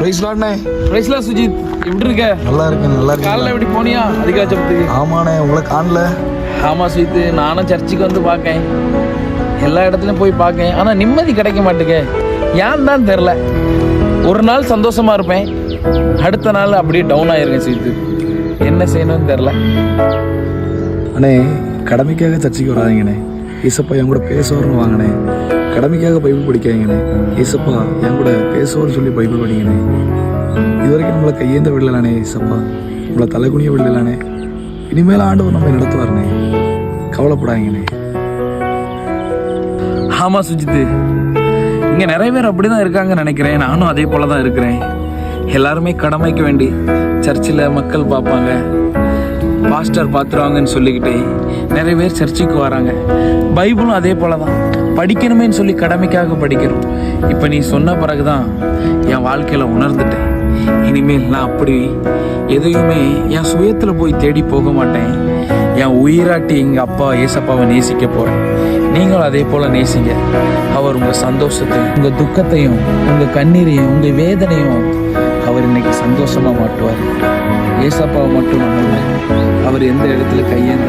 Price லாட்னே பிரைஸ்லா Sujith எப்படி இருக்க? நல்லா இருக்கேன் நல்லா இருக்கேன். காலைல எப்படி போனியா? அதிகாச்சத்துக்கு ஆமாண்ணே உங்களை காணல. ஆமா சுஜித் நானும் சர்ச்சுக்கு வந்து பார்க்கேன் எல்லா இடத்துலையும் போய் பார்க்கேன் ஆனால் நிம்மதி கிடைக்க மாட்டேங்க ஏன் தான் தெரில ஒரு நாள் சந்தோஷமா இருப்பேன். அடுத்த நாள் அப்படியே டவுன் ஆயிருக்கேன் சுஜித். என்ன செய்யணும்னு தெரில அண்ணே கடமைக்காக சர்ச்சைக்கு வராதீங்கண்ணே. ஈசப்பா என் கூட பேசுவார்னு வாங்கினேன் கடமைக்காக பைபிள் படிக்காதீங்கண்ணே ஈசப்பா என் கூட பேசுவார்னு சொல்லி பைபிள் படிங்கண்ணே இது வரைக்கும் நம்மளை கையேந்த விடலானே ஈசப்பா. நம்மளை தலைகுனிய விடலானே இனிமேல் ஆண்டவர் நம்ம நடத்துவாருண்ணே கவலைப்படாதீங்கண்ணே ஆமாம் சுஜித். இங்கே நிறைய பேர் அப்படிதான் இருக்காங்கன்னு நினைக்கிறேன். நானும் அதே போல தான் இருக்கிறேன். எல்லாருமே கடமைக்கு வேண்டி சர்ச்சில் மக்கள் பார்ப்பாங்க. பாஸ்டர் பார்த்துருவாங்கன்னு சொல்லிக்கிட்டே நிறைய பேர் சர்ச்சுக்கு வராங்க. பைபிளும் அதே போல தான் படிக்கணுமேன்னு சொல்லி கடமைக்காக படிக்கிறோம். இப்போ நீ சொன்ன பிறகு தான் என் வாழ்க்கையில் உணர்ந்துட்டேன். இனிமேல் நான் அப்படி எதையுமே என் சுயத்தில் போய் தேடி போக மாட்டேன். என் உயிராட்டி எங்கள் அப்பா ஏசப்பாவை நேசிக்க போகிறேன் நீங்களும் அதே போல் நேசிங்க. அவர் உங்கள் சந்தோஷத்தையும் உங்கள் துக்கத்தையும் உங்கள் கண்ணீரையும் உங்கள் வேதனையும் அவர் இன்னைக்கு சந்தோஷமாக மாட்டுவார் ஏசப்பாவை மட்டும் நம்புங்க அவர் எந்த இடத்துல கையேந்த